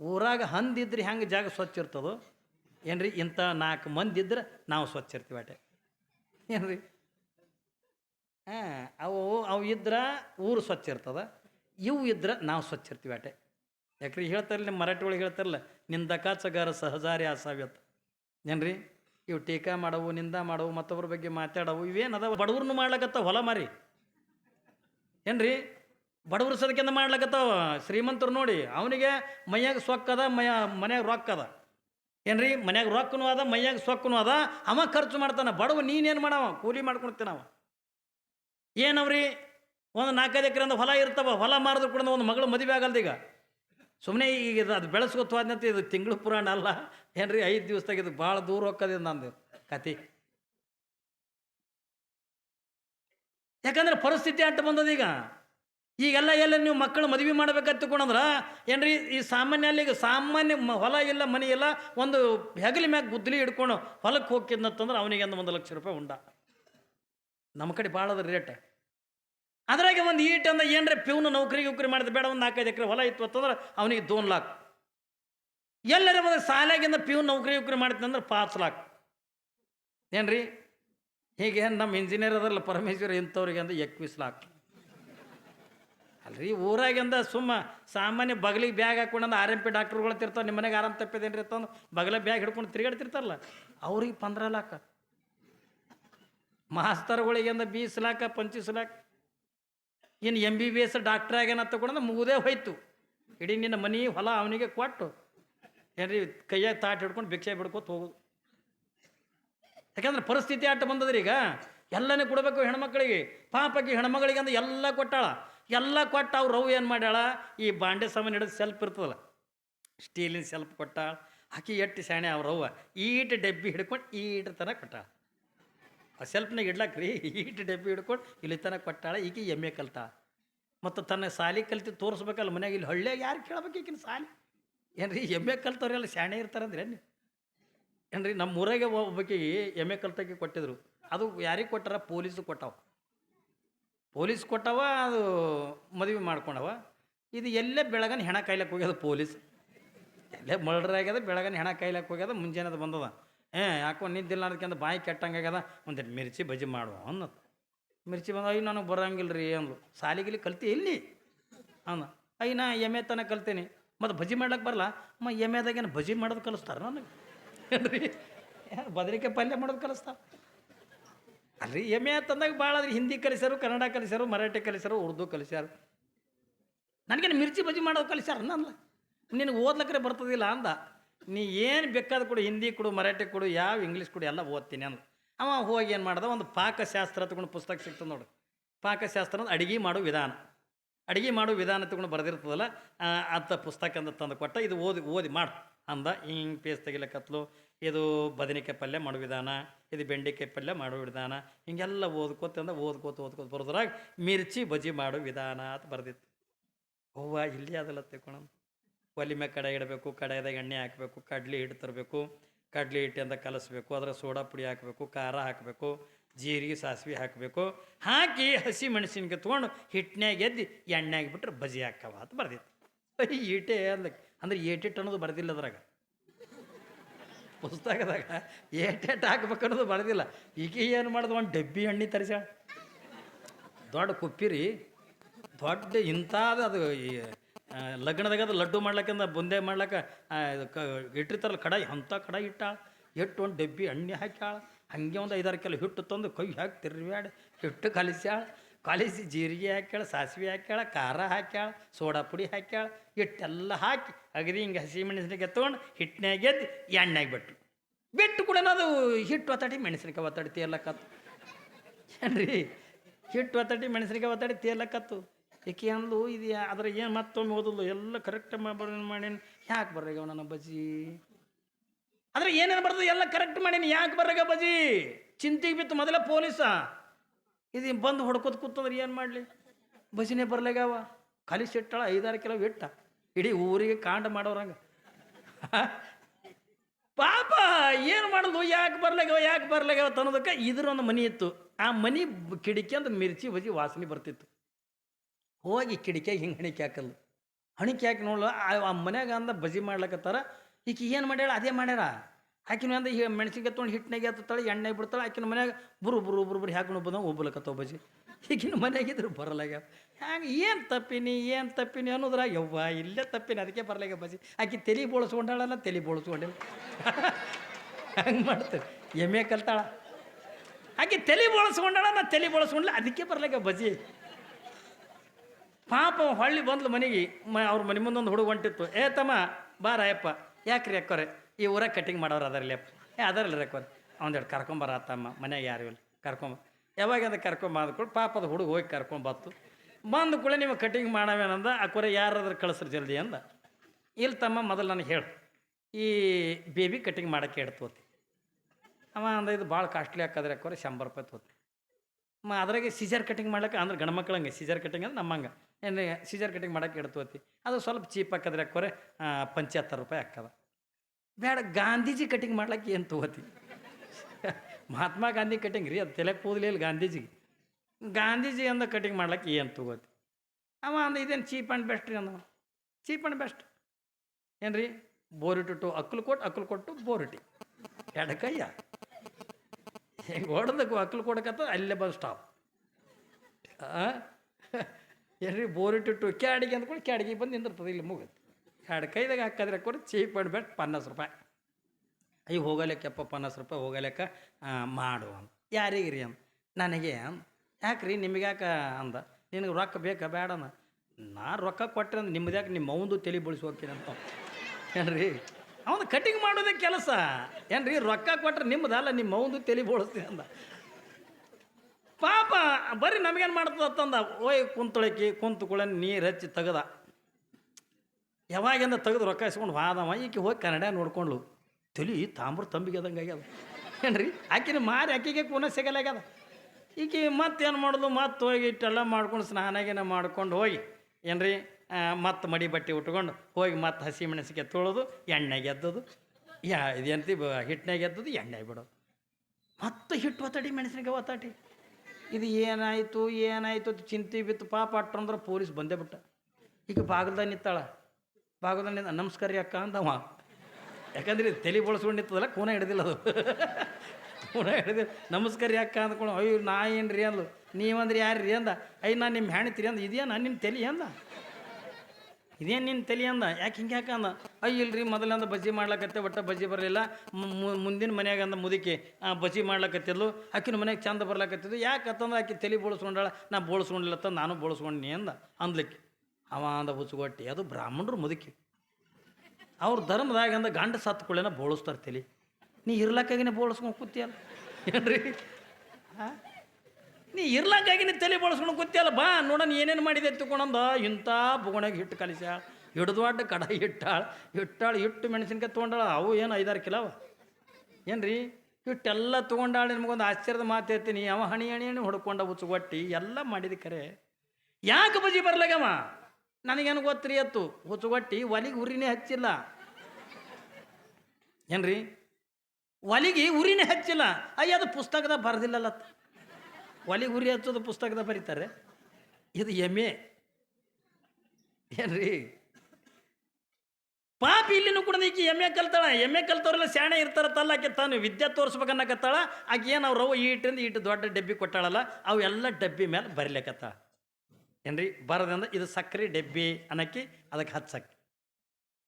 ಊರಾಗ ಹಂದಿದ್ರೆ ಹೆಂಗೆ ಜಾಗ ಸ್ವಚ್ಛ ಇರ್ತದೋ? ಏನ್ರಿ, ಇಂಥ ನಾಲ್ಕು ಮಂದಿ ಇದ್ರೆ ನಾವು ಸ್ವಚ್ಛ ಇರ್ತೀವಿ ಅಟೆ ಏನ್ರಿ? ಹಾಂ, ಅವು ಅವು ಇದ್ರೆ ಊರು ಸ್ವಚ್ಛ ಇರ್ತದ, ಇವು ಇದ್ರೆ ನಾವು ಸ್ವಚ್ಛ ಇರ್ತೀವಿ ಅಟೆ ಯಾಕ್ರಿ ಹೇಳ್ತಾರಲ್ಲ ನಿಮ್ಮ ಮರಾಠಿ ಒಳಗೆ ಹೇಳ್ತಾರಲ್ಲ ನಿಂದಕಾಚಗಾರ ಸಹಜಾರಿ ಆಸಾವ್ಯತ್. ಏನ್ರಿ? ಇವು ಟೀಕಾ ಮಾಡವು, ನಿಂದ ಮಾಡವು, ಮತ್ತೊಬ್ಬರ ಬಗ್ಗೆ ಮಾತಾಡವು ಇವೇನದ ಬಡವ್ರನ್ನ ಮಾಡ್ಲಕತ್ತಾವ ಹೊಲ ಮಾರಿ. ಏನ್ರಿ? ಬಡವ್ರ ಸದಕ್ಕೆಂದ ಮಾಡ್ಲಕತ್ತಾವ? ಶ್ರೀಮಂತರು ನೋಡಿ, ಅವನಿಗೆ ಮೈಯಾಗ ಸೊಕ್ಕದ ಮಯ, ಮನ್ಯಾಗ ರೊಕ್ಕ ಅದ. ಏನ್ರಿ? ಮನ್ಯಾಗ ರೊಕ್ಕನೂ ಅದ, ಮೈಯಾಗ ಸೊಕ್ಕನೂ ಅದ. ಅವ ಖರ್ಚು ಮಾಡ್ತಾನ. ಬಡವ ನೀನೇನು ಮಾಡವ? ಕೂಲಿ ಮಾಡ್ಕೊಳ್ತೇನವ ಏನವ್ರಿ? ಒಂದು ನಾಲ್ಕೈದು ಎಕರೆ ಅಂದ್ರೆ ಹೊಲ ಇರ್ತಾವ. ಹೊಲ ಮಾರಿದ್ರು ಕೂಡ ಒಂದು ಮಗಳು ಮದುವೆ ಆಗಲ್ದ ಈಗ. ಸುಮ್ಮನೆ ಈಗ ಇದು ಅದು ಬೆಳೆಸ್ಕೊತ್ವಾದ್ನಂತ ಇದು ತಿಂಗಳು ಪುರಾಣ ಅಲ್ಲ. ಏನ್ರಿ? ಐದು ದಿವಸದಾಗ ಇದು ಭಾಳ ದೂರ ಹೋಗ್ತದೆ ನಂದು ಕತಿ ಯಾಕಂದ್ರೆ ಪರಿಸ್ಥಿತಿ ಅಂಟು ಬಂದದ ಈಗ. ಈಗೆಲ್ಲ ಎಲ್ಲ ನೀವು ಮಕ್ಕಳು ಮದುವೆ ಮಾಡ್ಬೇಕಂತ ತಿಳ್ಕೊಂಡ್ರೆ ಏನ್ರಿ, ಈ ಸಾಮಾನ್ಯ ಅಲ್ಲಿ ಈಗ ಸಾಮಾನ್ಯ ಹೊಲ ಇಲ್ಲ, ಮನೆ ಇಲ್ಲ, ಒಂದು ಹೆಗಲಿ ಮ್ಯಾಗ ಗುದ್ದಲಿ ಹಿಡ್ಕೊಂಡು ಹೊಲಕ್ಕೆ ಹೋಗಿದ್ನತ್ತಂದ್ರೆ ಅವನಿಗೆ ಒಂದು ಒಂದು ಲಕ್ಷ ರೂಪಾಯಿ ಉಂಡ. ನಮ್ಮ ಕಡೆ ಭಾಳ ಅದ ರೇಟ್ ಅದ್ರಾಗೆ ಒಂದು ಈಟ್ ಅಂದ್ರೆ ಏನ್ರಿ, ಪ್ಯೂನ್ ನೌಕರಿ ಉಕ್ರಿ ಮಾಡಿದ ಬೇಡ, ಒಂದು ನಾಲ್ಕೈದು ಎಕರೆ ಹೊಲ ಇತ್ತು ಅಂತಂದ್ರೆ ಅವನಿಗೆ ದೋನ್ ಲಾಕ್. ಎಲ್ಲರ ಒಂದು ಸಾಲಾಗಿಂದ ಪ್ಯೂನ್ ನೌಕರಿ ಗೌಕರಿ ಮಾಡ್ತಂದ್ರೆ ಪಾಚ್ ಲಾಕ್. ಏನ್ರಿ, ಹೀಗೆ ನಮ್ಮ ಇಂಜಿನಿಯರ್ ಅದಲ್ಲ ಪರಮೇಶ್ವರ್ ಇಂಥವ್ರಿಗೆ ಅಂದ್ರೆ ಎಕ್ವಿಸ್ ಲಾಕ್. ಅಲ್ರಿ ಊರಾಗಿಂದ ಸುಮ್ಮ ಸಾಮಾನ್ಯ ಬಗಲಿಗೆ ಬ್ಯಾಗ್ ಹಾಕೊಂಡು ಆರ್ ಎಂ ಪಿ ಡಾಕ್ಟ್ರುಗಳು ತಿರ್ತಾವೆ ನಿಮ್ಮ ಮನೆಗೆ ಆರಾಮ್ ತಪ್ಪಿದೇನ್ರಿ ಅಂತಂದು ಬಗಲ ಬ್ಯಾಗ್ ಹಿಡ್ಕೊಂಡು ತಿರುಗಾಡ್ತಿರ್ತಾರಲ್ಲ, ಅವ್ರಿಗೆ ಪಂದ್ರ ಲಾಕ. ಮಾಸ್ತರ್ಗಳಿಗೆಂದ ಬೀಸ್ ಲಾಕ, ಪಂಚೀಸ್ ಲಾಖ ಇನ್ನು M B B S doctor ಆಗ್ಯಾನ ತಗೊಂಡ್ರೆ ಮುಗುದೇ ಹೋಯ್ತು. ಇಡೀ ನಿನ್ನ ಮನೆ ಹೊಲ ಅವನಿಗೆ ಕೊಟ್ಟು, ಏನ್ರಿ ಕೈಯಾಗ ತಾಟ್ ಹಿಡ್ಕೊಂಡು ಭಿಕ್ಷೆ ಬಿಡ್ಕೋತ ಹೋಗೋದು. ಯಾಕಂದ್ರೆ ಪರಿಸ್ಥಿತಿ ಆಟ ಬಂದದ್ರಿ ಈಗ ಎಲ್ಲನೇ ಕೊಡಬೇಕು ಹೆಣ್ಮಕ್ಳಿಗೆ. ಪಾಪಕ್ಕೆ ಹೆಣ್ಮಗಳಿಗೆ ಅಂದ್ರೆ ಎಲ್ಲ ಕೊಟ್ಟಾಳ. ಎಲ್ಲ ಕೊಟ್ಟು ಅವ್ರು ರವ್ ಏನು ಮಾಡ್ಯಾಳ? ಈ ಬಾಂಡೆ ಸಾಮಾನು ಹಿಡಿದು ಸೆಲ್ಫ್ ಇರ್ತದಲ್ಲ. ಸ್ಟೀಲಿನ ಸೆಲ್ಫ್ ಕೊಟ್ಟಾಳ. ಆಕಿ ಎಟ್ಟು ಸಾಣೆ ಅವ್ರ ಅವ್ವ. ಈಟ್ ಡಬ್ಬಿ ಹಿಡ್ಕೊಂಡು ಈಟ್ ತನಕ ಕೊಟ್ಟಾಳ. ಆ ಸೆಲ್ಫ್ನಾಗ ಇಡ್ಲಾಕ್ರಿ ಈಟ್ ಡಬ್ಬಿ ಹಿಡ್ಕೊಂಡು ಇಲ್ಲಿ ತನಕ ಕೊಟ್ಟಾಳ, ಈಕಿ ಎಮ್ಮೆ ಕಲ್ತಾಳ. ಮತ್ತು ತನ್ನ ಸಾಲಿ ಕಲ್ತಿ ತೋರಿಸ್ಬೇಕಲ್ಲ ಮನೆಯಾಗ, ಇಲ್ಲಿ ಹಳ್ಳಿಯಾಗ ಯಾರು ಕೇಳ್ಬೇಕು ಈಕಿನ ಸಾಲಿ? ಏನ್ರಿ, ಎಮ್ಮೆ ಕಲ್ತವ್ರೆಲ್ಲ ಸ್ಯಾಣೆ ಇರ್ತಾರಂದ್ರೆ ಏನು ಏನ್ರಿ ನಮ್ಮ ಊರಾಗೆ ಒಬ್ಬಾಕಿಗೆ ಎಮ್ಮೆ ಕಲ್ತಕ್ಕೆ ಕೊಟ್ಟಿದ್ರು. ಅದು ಯಾರಿಗೆ ಕೊಟ್ಟಾರ? ಪೊಲೀಸು ಕೊಟ್ಟವ. ಪೊಲೀಸ್ ಕೊಟ್ಟವ, ಅದು ಮದುವೆ ಮಾಡ್ಕೊಂಡವ. ಇದು ಎಲ್ಲೇ ಬೆಳಗನ ಹೆಣ ಕಾಯ್ಲಕ್ಕೆ ಹೋಗ್ಯದ ಪೊಲೀಸ್. ಎಲ್ಲೇ ಮರ್ಡರ್ ಆಗ್ಯದ, ಬೆಳಗನ ಹೆಣ ಕಾಯ್ಲಕ್ಕೆ ಹೋಗ್ಯದ, ಮುಂಜಾನೆದು ಬಂದದ. ಏ, ಯಾಕೋ ನಿದ್ದಿಲ್ಲ ಅದಕ್ಕೆಂದ ಬಾಯಿ ಕೆಟ್ಟಂಗಾಗ್ಯದ ಒಂದು ಮಿರ್ಚಿ ಬಜ್ಜಿ ಮಾಡುವ ಅನ್ನೋದು. ಮಿರ್ಚಿ ಬಂದ, ಅಯ್ಯ ನನಗೆ ಬರಂಗಿಲ್ಲ ರೀ ಅಂದ್ಲು ಸಾಲಿಗಿಲಿ ಕಲ್ತಿ ಇಲ್ಲಿ ಅಂದ. ಅಯ್ಯ ನಾ ಎಮ್ಮೆ ತನಕ ಕಲ್ತೀನಿ. ಮತ್ತು ಬಜ್ಜಿ ಮಾಡ್ಲಕ್ಕೆ ಬರಲ್ಲ ಮ ಎಮ್ಮೆದಾಗೇನು ಬಜ್ಜಿ ಮಾಡೋದು ಕಲಿಸ್ತಾರೆ ನನಗೆ? ಬದರಿಕೆ ಪಲ್ಯ ಮಾಡೋದು ಕಲಿಸ್ತಾರ? ಅಲ್ರಿ ಎ ತಂದಾಗ ಭಾಳ ಆದ್ರೆ ಹಿಂದಿ ಕಲಿಸ್ಯಾರು, ಕನ್ನಡ ಕಲಿಸ್ಯಾರು, ಮರಾಠಿ ಕಲಿಸ್ಯಾರು, ಉರ್ದು ಕಲಿಸ್ಯಾರು. ನನಗೇನು ಮಿರ್ಚಿ ಬಜ್ಜಿ ಮಾಡೋದು ಕಲಿಸ್ಯಾರ ಅನ್ನಲ್ಲ ನಿನಗೆ ಓದ್ಲಕ್ಕರೆ ಬರ್ತದಿಲ್ಲ ಅಂದ. ನೀ ಏನು ಬೇಕಾದ ಕೊಡು, ಹಿಂದಿ ಕೊಡು, ಮರಾಠಿ ಕೊಡು, ಯಾವ ಇಂಗ್ಲೀಷ್ ಕೊಡು, ಎಲ್ಲ ಓದ್ತೀನಿ ಅಂದ ಅವ ಹೋಗಿ ಏನು ಮಾಡ್ದ, ಒಂದು ಪಾಕಶಾಸ್ತ್ರ ತಗೊಂಡು ಪುಸ್ತಕ ಸಿಗ್ತದೆ ನೋಡು. ಪಾಕಶಾಸ್ತ್ರ ಅಂದ್ರೆ ಅಡಿಗೆ ಮಾಡೋ ವಿಧಾನ. ಅಡಿಗೆ ಮಾಡೋ ವಿಧಾನ ತಗೊಂಡು ಬರೆದಿರ್ತದಲ್ಲ ಅಂತ ಪುಸ್ತಕ ಅಂತ ತಂದು ಕೊಟ್ಟ, ಇದು ಓದಿ ಓದಿ ಮಾಡು ಅಂದ. ಹಿಂಗೆ ಪೇಸ್ ತೆಗಿಲಕತ್ಲು ಇದು ಬದನೆಕಾಯಿ ಪಲ್ಯ ಮಾಡೋ ವಿಧಾನ, ಇದು ಬೆಂಡೆಕಾಯಿ ಪಲ್ಯ ಮಾಡೋ ವಿಧಾನ, ಹಿಂಗೆಲ್ಲ ಓದ್ಕೋತ ಅಂದ ಓದ್ಕೋತ ಓದ್ಕೋತ ಬರೋದ್ರಾಗ ಮಿರ್ಚಿ ಬಜಿ ಮಾಡೋ ವಿಧಾನ ಅಂತ ಬರ್ದಿತ್ತು. ಹೂವ ಇಲ್ಲಿ ಅದಲ್ಲ ತಿಳ್ಕೊಳ ಒಲಿ ಮ್ಯಾಗ ಕಡೆ ಇಡಬೇಕು, ಕಡೆಯದಾಗ ಎಣ್ಣೆ ಹಾಕಬೇಕು, ಕಡ್ಲಿ ಹಿಟ್ಟು ತರಬೇಕು, ಕಡ್ಲಿ ಹಿಟ್ಟಿಂದ ಕಲಸಬೇಕು ಅದರ ಸೋಡಾ ಪುಡಿ ಹಾಕಬೇಕು, ಖಾರ ಹಾಕಬೇಕು, ಜೀರಿಗೆ, ಸಾಸಿವೆ ಹಾಕಬೇಕು, ಹಾಕಿ ಹಸಿ ಮೆಣಸಿನ್ಕಾಯಿ ತೊಗೊಂಡು ಹಿಟ್ಟಿನಾಗ ಎದ್ದು ಎಣ್ಣೆಗೆ ಬಿಟ್ರೆ ಬಜಿ ಹಾಕವ ಅಂತ ಬರ್ದಿತ್ತು. ಈಟೆ ಅಂದ ಅಂದ್ರೆ ಏಟಿಟ್ಟು ಅನ್ನೋದು ಬರ್ದಿಲ್ಲ ಅದ್ರಾಗ. ಪುಸ್ತಕದಾಗ ಏಟೇಟ್ ಹಾಕ್ಬೇಕು ಅನ್ನೋದು ಬರ್ದಿಲ್ಲ. ಈಗ ಏನು ಮಾಡಿದ್ ಒಂದು ಡಬ್ಬಿ ಹಣ್ಣಿ ತರಿಸ್ಯಾಳ ದೊಡ್ಡ ಕುಪ್ಪಿರಿ, ದೊಡ್ಡ ಇಂಥದ್ದು ಅದು ಈ ಲಗ್ನದಾಗ ಅದು ಲಡ್ಡು ಮಾಡ್ಲಕ್ಕಂದ ಬುಂದೆ ಮಾಡ್ಲಕ್ಕ ಇಟ್ಟಿರ್ತಾರಲ್ಲ ಕಡಾಯಿ, ಅಂಥ ಕಡಾಯಿ ಇಟ್ಟಾಳ ಇಟ್ಟು ಒಂದು ಡಬ್ಬಿ ಹಣ್ಣಿ ಹಾಕ್ಯಾಳ. ಹಂಗೆ ಒಂದು ಐದಾರು ಕಿಲೋ ಹಿಟ್ಟು ತಂದು ಕೈ ಹಾಕಿ ತಿರ್ಬ್ಯಾಡ ಹಿಟ್ಟು ಕಲಿಸ್ಯಾಳ. ಕಲಿಸಿ ಜೀರಿಗೆ ಹಾಕ್ಯಾಳ, ಸಾಸಿವೆ ಹಾಕ್ಯಾಳ, ಖಾರ ಹಾಕ್ಯಾಳ, ಸೋಡಾ ಪುಡಿ ಹಾಕ್ಯಾಳ, ಹಿಟ್ಟೆಲ್ಲ ಹಾಕಿ ಅಗದಿ ಹಿಂಗೆ ಹಸಿ ಮೆಣಸಿನಕಾಯಿ ತೊಗೊಂಡು ಹಿಟ್ಟಿನಾಗ ಎದ್ದು ಎಣ್ಣೆಗೆ ಬಿಟ್ಟು ಬಿಟ್ಟು ಕೂಡ ಅದು ಹಿಟ್ಟು ಒತ್ತಾಡಿ, ಮೆಣಸಿನಕಾಯಿ ಒತ್ತಡಿ ತೇರ್ಲಕ್ಕತ್ತು ಏನ್ರಿ? ಹಿಟ್ಟು ಒತ್ತಾಡಿ, ಮೆಣಸಿನಕಾಯಿ ಒತ್ತಾಡಿ ತೇರ್ಲಕ್ಕತ್ತು ಏಕೆ ಅಂದ್ಲು, ಇದು ಅದ್ರ ಏನು ಮತ್ತೊಮ್ಮೆ ಓದಲು ಎಲ್ಲ ಕರೆಕ್ಟ್ ಮಾಡಿ ಯಾಕೆ ಯಾಕೆ ಬರ್ರಾಗ ನನ್ನ ಬಜಿ ಆದ್ರೆ ಏನೇನು ಬರ್ತದೆ ಎಲ್ಲ ಕರೆಕ್ಟ್ ಮಾಡೀನಿ ಯಾಕೆ ಬರ್ರಾಗ ಬಜಿ ಚಿಂತೆಗೆ ಬಿತ್ತು ಮೊದಲ ಪೊಲೀಸ. ಇದು ಬಂದು ಹೊಡ್ಕೋತ ಕೂತಂದ್ರೆ ಏನು ಮಾಡಲಿ? ಬಜಿನೇ ಬರ್ಲಾಗ್ಯಾವ ಖಾಲಿ ಇಟ್ಟಾಳ ಐದಾರು ಕಿಲೋ ಇಟ್ಟ ಇಡೀ ಊರಿಗೆ ಕಾಂಡ ಮಾಡೋರಂಗ. ಪಾಪ, ಏನು ಮಾಡೋದು? ಯಾಕೆ ಬರ್ಲಾಗ್ಯವ, ಯಾಕೆ ಬರ್ಲಾಗ್ಯಾವ ಅನ್ನೋದಕ್ಕೆ ಇದ್ರೊಂದು ಮನಿ ಇತ್ತು. ಆ ಮನಿ ಕಿಡಿಕೆ ಅಂತ ಮಿರ್ಚಿ ಬಜಿ ವಾಸನೆ ಬರ್ತಿತ್ತು. ಹೋಗಿ ಕಿಡಿಕೆ ಹಿಂಗೆ ಹಣಿಕೆ ಹಾಕಲ್ಲ ಹಣಿಕೆ ಹಾಕಿ ನೋಡ್ಲ, ಆ ಮನ್ಯಾಗ ಅಂದ ಬಜಿ ಮಾಡ್ಲಕತ್ತಾರ. ಈಕೆ ಏನು ಮಾಡ್ಯಾಳ? ಅದೇ ಮಾಡ್ಯಾರ. ಆಕಿನ ಅಂದ ಈಗ ಮೆಣಸಿಗೆ ತೊಗೊಂಡು ಹಿಟ್ಟಿನಾಗೆ ಎತ್ತಾಳೆ ಎಣ್ಣೆ ಬಿಡ್ತಾಳೆ, ಆಕಿನ ಮನ್ಯಾಗ ಬುರು ಬುರು ಬುರು ಬುರು ಹ್ಯಾಕೊಂಡು ಬಂದ ಒಬ್ಬಲಕತ್ತಾವ ಬಜಿ ಈಗಿನ ಮನೆಯಾಗಿದ್ರು ಬರಲಾಗ ಹ್ಯಾಂಗ, ಏನು ತಪ್ಪಿನಿ ಏನು ತಪ್ಪಿನಿ ಅನ್ನೋದ್ರ ಯವ್ವ, ಇಲ್ಲೇ ತಪ್ಪಿನಿ, ಅದಕ್ಕೆ ಬರಲಾಗ ಬಜಿ ಆಕಿ ತಲೆ ಬೋಳಿಸ್ಕೊಂಡಾಳಲ್ಲ, ತಲೆ ಬೋಳಿಸ್ಕೊಂಡಿಲ್ಲ ಹಂಗೆ ಮಾಡ್ತೇವೆ. ಎಮ್ಮೆ ಕಲ್ತಾಳ. ಆಕೆ ತಲೆ ಬೋಳಿಸ್ಕೊಂಡಾಳ ನಾ ತಲೆ ಬೋಳಿಸ್ಕೊಂಡ್ಲ ಅದಕ್ಕೆ ಬರ್ಲಾಗ ಬಜಿ ಪಾಪ ಹೊಳ್ಳಿ ಬಂದ್ಲು ಮನೆಗೆ, ಮ, ಅವ್ರ ಮನೆ ಮುಂದೊಂದು ಹುಡುಗ ಹೊಂಟಿತ್ತು. ಏ ತಮ್ಮ, ಬಾರಾಯಪ್ಪ. ಯಾಕ್ರಿ ಅಕ್ಕೋರೆ? ಈ ಊರಾಗ ಕಟಿಂಗ್ ಮಾಡೋರು ಅದರಲ್ಲಿ ಏ, ಅದಾರಲ್ಲ ರೀ ಅಕ್ಕೋರೆ ಒಂದೆರಡು ಕರ್ಕೊಂಬರ ತಮ್ಮ ಮನ್ಯಾಗ ಯಾರು ಇಲ್ಲ. ಕರ್ಕೊಂಬ ಯಾವಾಗ ಅದು ಕರ್ಕೊಂಬಂದ್ಕೊಂಡು ಪಾಪದ ಹುಡುಗ ಹೋಗಿ ಕರ್ಕೊಂಬತ್ತು ಬಂದ ಕೂಡ ನೀವು ಕಟಿಂಗ್ ಮಾಡವೇನಂದ? ಕೊರೆ ಯಾರಾದ್ರೂ ಕಳಿಸ್ರಿ ಜಲ್ದಿ ಅಂದ. ಇಲ್ಲಿ ತಮ್ಮ ಮೊದಲು ನನಗೆ ಹೇಳು. ಈ ಬೇಬಿ ಕಟಿಂಗ್ ಮಾಡೋಕ್ಕೆ ಹೇಳ್ತೋತಿ ಅವ ಅಂದ, ಇದು ಭಾಳ ಕಾಸ್ಟ್ಲಿ ಹಾಕದ್ರೆ ಕೊರೆ, ಶಂಬರ್ ರೂಪಾಯಿ ತೋತಿ. ಮ, ಅದ್ರಾಗೆ ಸಿಜರ್ ಕಟಿಂಗ್ ಮಾಡ್ಲಿಕ್ಕೆ, ಅಂದ್ರೆ ಗಂಡ ಮಕ್ಳಂಗೆ ಸಿಜರ್ ಕಟಿಂಗ್ ಅಂದ್ರೆ ನಮ್ಮಂಗೆ. ಏನು ಸಿಜರ್ ಕಟಿಂಗ್ ಮಾಡಕ್ಕೆ ಇಡ್ತೋತಿ ಅದು ಸ್ವಲ್ಪ ಚೀಪ್ ಹಾಕಿದ್ರೆ ಹಾಕೋರೆ ಪಂಚಹತ್ತರ ರೂಪಾಯಿ ಹಾಕದ ಬೇಡ, ಗಾಂಧೀಜಿ ಕಟಿಂಗ್ ಮಾಡ್ಲಿಕ್ಕೆ ಏನು ತಗೋತಿ? ಮಹಾತ್ಮ ಗಾಂಧಿ ಕಟಿಂಗ್ ರೀ, ಅದು ತಲೆ ಕೂದಲಿಲ್ಲ ಗಾಂಧೀಜಿ ಗಾಂಧೀಜಿ ಅಂದ ಕಟಿಂಗ್ ಮಾಡ್ಲಿಕ್ಕೆ ಏನು ತಗೋತಿ? ಅವ ಅಂದ, ಇದೇನು ಚೀಪ್ ಆ್ಯಂಡ್ ಬೆಸ್ಟ್ ರೀ ಅಂದವ ಚೀಪ್ ಆ್ಯಂಡ್ ಬೆಸ್ಟ್. ಏನ್ರಿ ಬೋರಿಟ್ಟು ಟು ಅಕ್ಕಲು ಕೊಟ್ಟು ಅಕ್ಕಲು ಕೊಟ್ಟು ಬೋರಿಟಿ. ಎಡಕಯ್ಯ. ಹೆಂಗೆ ಹೊಡೆದಕ್ಕೆ ಅಕ್ಕಲು ಕೊಡಕತ್ತ ಅಲ್ಲೇ ಬಂದು ಸ್ಟಾಪ್ ಏನ್ರಿ ಬೋರಿಟ್ಟಿಟ್ಟು ಕ್ಯಾಡಿಗೆ ಅಂದ್ಕೊಂಡು ಕ್ಯಾಡಿಗೆ ಬಂದು ನಿಂದಿರ್ತದೆ, ಇಲ್ಲಿ ಮುಗಿದು ಎರಡು ಕೈದಾಗ ಹಾಕಿದ್ರೆ ಕೊಡಿ ಚೀಪ್ ಬೆಟ್ ಪನ್ನಾಸ್ ರೂಪಾಯಿ. ಅಯ್ಯ ಹೋಗಲಿಕ್ಕಪ್ಪ ಪನ್ನಾಸ್ ರೂಪಾಯಿ, ಹೋಗಲೇಕ ಮಾಡು ಅಂತ ಯಾರಿಗೆ ರೀ ನನಗೆ ಯಾಕೆ ಯಾಕ್ರಿ ನಿಮಗೆ ಯಾಕೆ ಅಂದ? ನಿನಗೆ ರೊಕ್ಕ ಬೇಕಾ? ಬೇಡನ ನಾ ರೊಕ್ಕ ಕೊಟ್ಟರೆ ಅಂದ್ರೆ ನಿಮ್ಮದು ಯಾಕೆ ನಿಮ್ಮ ಮೌಂದು ತಲೆ ಬಳಸಿ ಅಂತ. ಏನ್ರಿ? ಅವನು ಕಟಿಂಗ್ ಮಾಡೋದೇ ಕೆಲಸ. ಏನ್ರಿ, ರೊಕ್ಕ ಕೊಟ್ಟರೆ ನಿಮ್ಮದಲ್ಲ ನಿಮ್ಮ ಅವಂದು ತಲೆ ಬೋಳಿಸ್ತೀನಿ ಅಂದ. ಪಾಪ, ಬರೀ ನಮಗೇನು ಮಾಡ್ತದ ಅಂತಂದ, ಓಯ್ ಕುಂತೊಳಕಿ ಕುಂತು ನೀರು ಹಚ್ಚಿ ತೆಗದ. ಯಾವಾಗಿಂದ ತೆಗೆದು ರೊಕ್ಕ ಇಸ್ಕೊಂಡು ವಾದವ ಈಕೆ ಹೋಗಿ ಕನ್ನಡ ನೋಡ್ಕೊಂಡ್ಲು ತಲಿ ತಾಮ್ರ ತಂಬಿಗೆ ಅದಂಗೆ ಆಗ್ಯದ. ಏನ್ರಿ? ಆಕಿನ ಮಾರಿ ಆಕಿಗೆ ಕೂನ ಸಿಗಲಾಗ್ಯದ ಈಕೆ ಮತ್ತೇನು ಮಾಡೋದು ಮತ್ತೆ ಹೋಗಿ ಇಟ್ಟೆಲ್ಲ ಮಾಡ್ಕೊಂಡು ಸ್ನಾನಾಗಿನ ಮಾಡ್ಕೊಂಡು ಹೋಗಿ, ಏನ್ರಿ? ಮತ್ತೆ ಮಡಿ ಬಟ್ಟೆ ಉಟ್ಕೊಂಡು ಹೋಗಿ ಮತ್ತೆ ಹಸಿ ಮೆಣಸಿಗೆ ತೊಳೆದು ಎಣ್ಣೆಗೆ ಎದ್ದದು. ಯಾ, ಇದೇಂತಿ ಹಿಟ್ಟಿನಾಗ ಎದ್ದದು ಎಣ್ಣೆ ಬಿಡೋದು. ಮತ್ತೆ ಹಿಟ್ಟು ಒತ್ತಾಡಿ, ಮೆಣಸಿನಕಾಯಿ ಒತ್ತಾಟಿ ಇದು ಏನಾಯಿತು ಏನಾಯಿತು ಚಿಂತೆ ಬಿತ್ತು. ಪಾಪ ಅಟ್ರಂದ್ರೆ ಪೊಲೀಸ್ ಬಂದೇ ಬಿಟ್ಟ. ಈಗ ಬಾಗಲ್ದಾಗ ನಿತ್ತಾಳ ನಿಂತ ನಮಸ್ಕಾರ ಅಕ್ಕ ಅಂದವ. ಯಾಕಂದ್ರೆ ಇದು ತಲೆ ಬಳಸ್ಕೊಂಡಿತ್ತದಲ್ಲ ನಿಂತದಲ್ಲ ಕೂನ ಹಿಡ್ದಿಲ್ಲ ಅದು. ಕೂನ ಹಿಡ್ದಿಲ್ಲ ನಮಸ್ಕಾರ ಅಕ್ಕ ಅಂದ್ಕೊಂಡು ಅಯ್ಯೋ ನಾ ಏನು ರೀ ಅಂದ್ಲು ನೀವಂದ್ರೆ ಯಾರು ರೀ ಅಂದ. ಅಯ್ಯ ನಾನು ನಿಮ್ಮ ಹೆಣ್ತೀರಿ ಅಂದ. ಇದೇನು ನಿನ್ನ ತಲೆ ಅಂದ. ಇದೇನು ನಿನ್ನ ತಲೆ ಅಂದ? ಯಾಕೆ ಹಿಂಗೆ ಯಾಕೆ ಅಂದ? ಅಯ್ಯ ಇಲ್ರಿ ಮೊದಲಂದ ಬಜ್ಜಿ ಮಾಡ್ಲಕತ್ತೆ, ಒಟ್ಟ ಬಜ್ಜಿ ಬರಲಿಲ್ಲ. ಮುಂದಿನ ಮನೆಯಾಗ ಅಂದ ಮುದುಕಿ, ಆ, ಬಜ್ಜಿ ಮಾಡ್ಲಕತ್ತಿದ್ಲು. ಆಕಿನ ಮನೆಗೆ ಚಂದ ಬರ್ಲಕತ್ತಿದ್ದು. ಯಾಕೆ ಅಂತಂದ್ರೆ ಆಕಿ ತಲೆ ಬೋಳ್ಸ್ಕೊಂಡಾಳ? ನಾ ಬೋಳ್ಸ್ಕೊಂಡಿಲ್ಲತ್ತ, ನಾನು ಬೋಳ್ಸ್ಕೊಂಡಿ ಅಂದ, ಅಂದ್ಲಿಕ್ಕೆ. ಅವ ಅಂದ ಹುಚ್ಚುಗೊಟ್ಟಿ ಅದು ಬ್ರಾಹ್ಮಣರು ಮುದುಕಿ. ಅವ್ರ ಧರ್ಮದಾಗ ಅಂದ ಗಂಡ ಸತ್ಕೊಳ್ಳೇನ ಬೋಳಿಸ್ತಾರೆ ತಲೆ. ನೀ ಇರ್ಲಕ್ಕಾಗಿನೇ ಬೋಳಿಸ್ಕೊಂಡು ಕೂತಿಯಲ್ಲ? ಏನ್ರಿ? ನೀ ಇರ್ಲಕ್ಕಾಗಿ ನೀ ತಲೆ ಬೋಳಿಸ್ಕೊಂಡು ಕೂತಿಯಲ್ಲ? ಬಾ ನೋಡೋಣ ಏನೇನು ಮಾಡಿದೆ ತಿಳ್ಕೊಂಡಂದ? ಇಂಥ ಬುಗುಣಾಗ ಹಿಟ್ಟು ಕಲಿಸ ಹಿಡ್ದು ಅಡ್ಡ ಕಡಾಯಿ ಇಟ್ಟಾಳ ಇಟ್ಟಾಳ ಹಿಟ್ಟು ಮೆಣಸಿನ್ಕಾಯಿ ತೊಗೊಂಡಾಳ. ಅವು ಏನು ಐದಾರು ಕಿಲವ ಏನು ರೀ ಹಿಟ್ಟೆಲ್ಲ ತೊಗೊಂಡಾಳ ನಿಮಗೊಂದು ಆಶ್ಚರ್ಯದ ಮಾತು ಹೇಳ್ತೀನಿ. ಅವ ಹಣಿ ಹಣಿ ಹಣಿ ಹುಡ್ಕೊಂಡ ಹುಚ್ಚುಗೊಟ್ಟಿ ಎಲ್ಲ ಮಾಡಿದ ಕರೆ. ಯಾಕೆ ಬಜಿ ಬರ್ಲಾಗವ ನನಗೇನು ಗೊತ್ತ್ರಿ ಅತ್ತು? ಹುಚ್ಚುಗೊಟ್ಟಿ, ಒಲಿಗೆ ಉರಿನೇ ಹಚ್ಚಿಲ್ಲ. ಏನ್ರಿ? ಒಲಿಗೆ ಉರಿನೇ ಹಚ್ಚಿಲ್ಲ. ಅಯ್ಯ, ಅದು ಪುಸ್ತಕದಾಗ ಬರೆದಿಲ್ಲಲ್ಲ ಒಲಿಗೆ ಉರಿ ಹಚ್ಚೋದು ಪುಸ್ತಕದಾಗ ಬರೀತಾರೆ. ಇದು ಎಮ್ಮೆ. ಏನ್ರಿ? ಪಾಪ ಇಲ್ಲಿನೂ ಕೂಡ ಈಕಿ ಎಮ್ಮೆ ಕಲ್ತಾಳ. ಎಮ್ಮೆ ಕಲ್ತವ್ರೆಲ್ಲ ಶಾಣೆ ಇರ್ತಾರತ್ತಲ್ಲ ಆಕೆ ತಾನು ವಿದ್ಯೆ ತೋರಿಸ್ಬೇಕನ್ನಕತ್ತಾಳ. ಆಕೆ ಏನು ಅವ್ರು ರವ ಈಟಿಂದ ಈಟು ದೊಡ್ಡ ಡಬ್ಬಿ ಕೊಟ್ಟಾಳಲ್ಲ. ಅವೆಲ್ಲ ಡಬ್ಬಿ ಮೇಲೆ ಬರಿಲಿಕತ್ತಾಳ. ಏನ್ರಿ? ಬರದಂದ್ರೆ ಇದು ಸಕ್ಕರೆ ಡಬ್ಬಿ ಅನ್ನಕ್ಕೆ ಅದಕ್ಕೆ ಹಚ್ಚಕ್ಕೆ.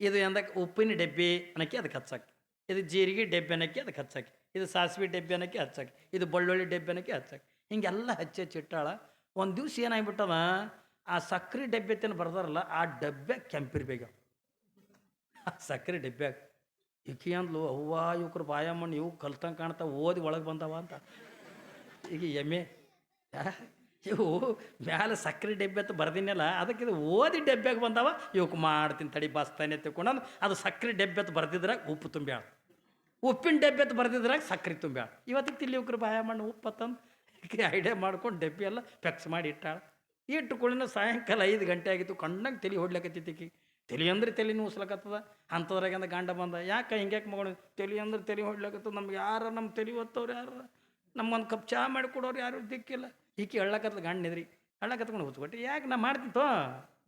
ಇದು ಎಂದಕ್ಕೆ? ಉಪ್ಪಿನ ಡಬ್ಬಿ ಅನ್ನಕ್ಕೆ ಅದಕ್ಕೆ ಹಚ್ಚಕ್ಕೆ. ಇದು ಜೀರಿಗೆ ಡಬ್ಬಿ ಅನ್ನಕ್ಕೆ ಅದಕ್ಕೆ ಹಚ್ಚಕ್ಕೆ. ಇದು ಸಾಸಿವೆ ಡಬ್ಬಿ ಅನ್ನಕ್ಕೆ ಹಚ್ಚಕ್ಕೆ. ಇದು ಬೆಳ್ಳುಳ್ಳಿ ಡಬ್ಬಿ ಅನ್ನಕ್ಕೆ ಹಚ್ಚಕ್ಕೆ. ಹಿಂಗೆಲ್ಲ ಹಚ್ಚಿ ಇಟ್ಟಾಳ. ಒಂದು ದಿವ್ಸ ಏನಾಗ್ಬಿಟ್ಟದ? ಆ ಸಕ್ಕರೆ ಡಬ್ಬಿ ತಿನ್ನು ಬರ್ದಾರಲ್ಲ, ಆ ಡಬ್ಬೆ ಕೆಂಪಿರ್ಬೇಕು. ಸಕ್ಕರೆ ಡಬ್ಬ್ಯಾಗ ಇಕ್ಕಿ ಅಂದ್ಲು, ಅವ್ವ, ಇವ್ಕ್ರ ಬಾಯಮ್ಮಣ್ಣು ಇವು ಕಲ್ತಂಗೆ ಕಾಣ್ತಾವ, ಓದಿ ಒಳಗೆ ಬಂದವ ಅಂತ. ಈಗ ಎಮ್ಮೆ. ಇವು ಮ್ಯಾಲೆ ಸಕ್ಕರೆ ಡಬ್ಬೆ ಅಂತ ಬರ್ದಿನಲ್ಲ, ಅದಕ್ಕೆ ಇದು ಓದಿ ಡಬ್ಬೆಗೆ ಬಂದವ. ಇವಕ್ಕೆ ಮಾಡ್ತೀನಿ ತಡಿ ಬಸ್ತಾನೆ ತಿಳ್ಕೊಂಡು ಅದು ಸಕ್ಕರೆ ಡಬ್ಬೆ ಅಂತ ಬರ್ದಿದ್ರಾಗ ಉಪ್ಪು ತುಂಬ್ಯಾಳ. ಉಪ್ಪಿನ ಡಬ್ಬೆ ಅಂತ ಬರ್ದಿದ್ರಾಗ ಸಕ್ಕರೆ ತುಂಬ್ಯಾಳ. ಇವತ್ತಿಗೆ ತಿಳಿ ಬಾಯ ಮಣ್ಣು ಉಪ್ಪು ತಂದು ಐಡಿಯಾ ಮಾಡ್ಕೊಂಡು ಡಬ್ಬಿ ಎಲ್ಲ ಪೆಕ್ಸ್ ಮಾಡಿ ಇಟ್ಟಾಳ. ಇಟ್ಟುಕೊಳ್ಳಿನ ಸಾಯಂಕಾಲ ಐದು ಗಂಟೆ ಆಗಿತ್ತು, ಕಣ್ಣಂಗೆ ತಲೆ ಹೊಡ್ಲಕತ್ತಿತ್ತಿಕ್ಕಿ ತಲೆ ಅಂದ್ರೆ ತಲೆ ನೂಸ್ಲಕತ್ತದ, ಅಂಥದ್ರಾಗ ಅಂದ ಗಂಡ ಬಂದ. ಯಾಕೆ ಹಿಂಗ್ಯಾಕೆ ಮಗಳು? ತಲೆ ಅಂದ್ರೆ ತಲೆ ಹೊಡ್ಲಕತ್ತದ, ನಮ್ಗೆ ಯಾರ ನಮ್ಮ ತಲೆ ಒತ್ತವ್ರು ಯಾರು? ನಮ್ಮೊಂದು ಕಪ್ ಚಹಾ ಮಾಡಿಕೊಡೋರು ಯಾರು? ದಿಕ್ಕಿಲ್ಲ. ಈಕಿ ಎಳ್ಳಕತ್ತದ ಗಂಡ ನಿದ್ರಿ. ಎಳ್ಳಕತ್ಕೊಂಡು ಹುಚ್ಕೊಟ್ಟು ಯಾಕೆ ನಾ ಮಾಡ್ತೀನಿ